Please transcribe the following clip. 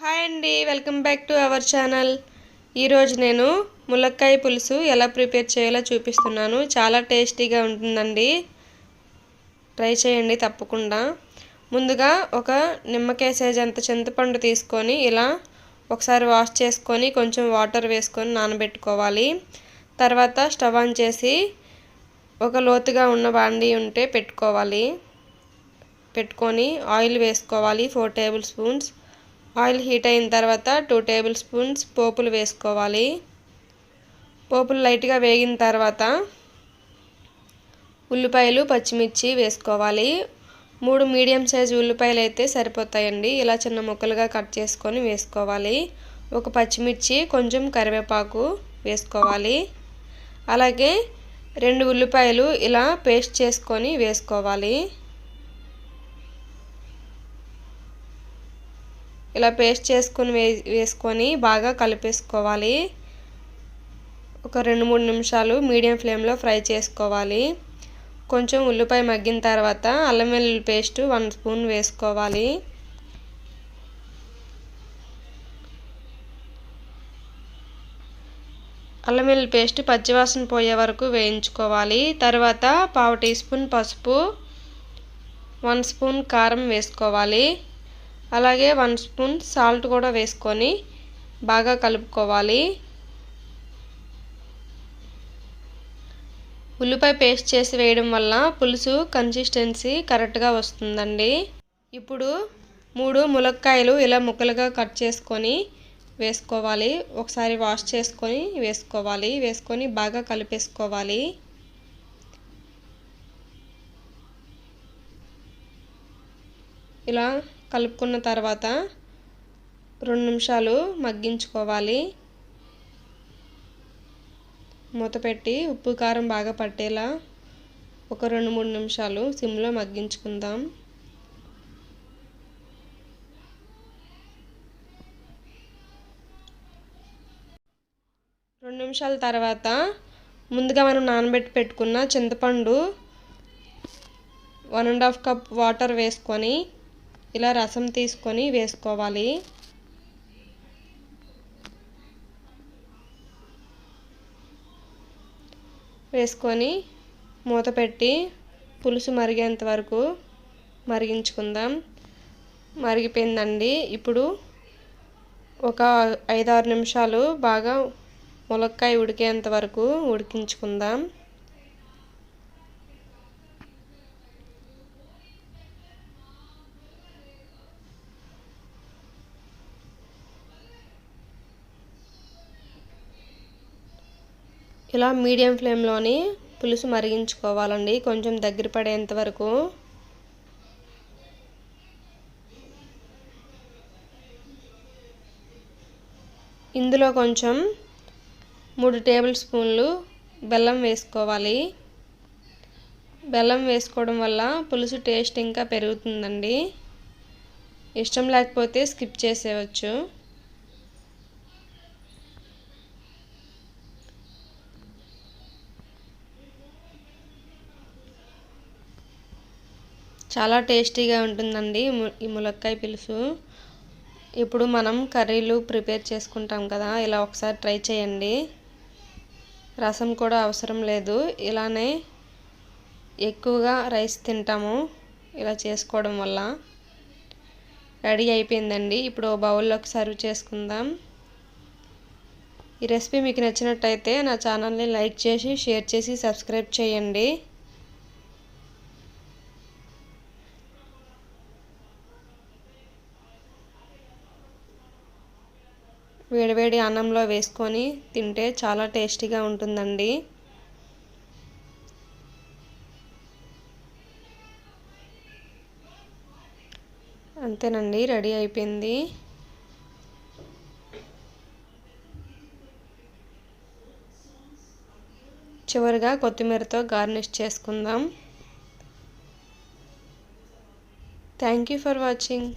Hi అండి welcome back to our channel. ఈరోజు నేను ములక్కాయ పులుసు ఎలా ప్రిపేర్ చేయాలో చూపిస్తున్నాను. చాలా టేస్టీగా ఉంటుందండి. ట్రై చేయండి తప్పకుండా. ముందుగా ఒక నిమ్మకాయ సైజ్ అంత చింతపండు తీసుకొని ఇలా ఒకసారి వాష్ చేసుకొని కొంచెం వాటర్ వేసుకొని నానబెట్టుకోవాలి. తర్వాత స్టవ్ ఆన్ చేసి ఒక లోతుగా ఉన్న బాండీ ఉంటే పెట్టుకోవాలి. పెట్టుకొని ఆయిల్ వేసుకోవాలి four tablespoons. Oil heat అయిన తర్వాత టూ టేబుల్ స్పూన్స్ పోపులు వేసుకోవాలి. పోపులు లైట్గా వేగిన తర్వాత ఉల్లిపాయలు పచ్చిమిర్చి వేసుకోవాలి. మూడు మీడియం సైజు ఉల్లిపాయలు అయితే సరిపోతాయండి. ఇలా చిన్న ముక్కలుగా కట్ చేసుకొని వేసుకోవాలి. ఒక పచ్చిమిర్చి కొంచెం కరివేపాకు వేసుకోవాలి. అలాగే రెండు ఉల్లిపాయలు ఇలా పేస్ట్ చేసుకొని వేసుకోవాలి. ఇలా పేస్ట్ చేసుకొని వే వేసుకొని బాగా కలిపేసుకోవాలి. ఒక రెండు మూడు నిమిషాలు మీడియం ఫ్లేమ్లో ఫ్రై చేసుకోవాలి. కొంచెం ఉల్లిపాయ మగ్గిన తర్వాత అల్లం వెల్లుల్లి పేస్ట్ వన్ స్పూన్ వేసుకోవాలి. అల్లం వెల్లుల్లి పేస్ట్ పచ్చివాసన పోయే వరకు వేయించుకోవాలి. తర్వాత పావు టీ స్పూన్ పసుపు వన్ స్పూన్ కారం వేసుకోవాలి. అలాగే వన్ స్పూన్ సాల్ట్ కూడా వేసుకొని బాగా కలుపుకోవాలి. ఉల్లిపాయ పేస్ట్ చేసి వేయడం వల్ల పులుసు కన్సిస్టెన్సీ కరెక్ట్గా వస్తుందండి. ఇప్పుడు మూడు ములక్కాయలు ఇలా ముక్కలుగా కట్ చేసుకొని వేసుకోవాలి. ఒకసారి వాష్ చేసుకొని వేసుకోవాలి. వేసుకొని బాగా కలిపేసుకోవాలి. ఇలా కలుపుకున్న తర్వాత రెండు నిమిషాలు మగ్గించుకోవాలి. మూత పెట్టి ఉప్పు కారం బాగా పట్టేలా ఒక రెండు మూడు నిమిషాలు సిమ్లో మగ్గించుకుందాం. రెండు నిమిషాల తర్వాత ముందుగా మనం నానబెట్టి పెట్టుకున్న చింతపండు one and half cup water వేసుకొని ఇలా రసం తీసుకొని వేసుకోవాలి. వేసుకొని మూత పెట్టి పులుసు మరిగేంత వరకు మరిగించుకుందాం. మరిగిపోయిందండి. ఇప్పుడు ఒక ఐదారు నిమిషాలు బాగా ములక్కాయ ఉడికేంత వరకు ఉడికించుకుందాం. ఇలా మీడియం ఫ్లేమ్లోని పులుసు మరిగించుకోవాలండి. కొంచెం దగ్గర పడేంత వరకు. ఇందులో కొంచెం మూడు టేబుల్ స్పూన్లు బెల్లం వేసుకోవాలి. బెల్లం వేసుకోవడం వల్ల పులుసు టేస్ట్ ఇంకా పెరుగుతుందండి. ఇష్టం లేకపోతే స్కిప్ చేసేయచ్చు. చాలా టేస్టీగా ఉంటుందండి ఈ ములక్కాయ పులుసు. ఇప్పుడు మనం కర్రీలు ప్రిపేర్ చేసుకుంటాం కదా ఇలా ఒకసారి ట్రై చేయండి. రసం కూడా అవసరం లేదు. ఇలానే ఎక్కువగా రైస్ తింటాము ఇలా చేసుకోవడం వల్ల. రెడీ అయిపోయిందండి. ఇప్పుడు బౌల్లోకి సర్వ్ చేసుకుందాం. ఈ రెసిపీ మీకు నచ్చినట్టయితే నా ఛానల్ని లైక్ చేసి షేర్ చేసి సబ్స్క్రైబ్ చేయండి. వేడివేడి అన్నంలో వేసుకొని తింటే చాలా టేస్టీగా ఉంటుందండి. అంతేనండి రెడీ అయిపోయింది. చివరిగా కొత్తిమీరతో గార్నిష్ చేసుకుందాం. Thank you for watching.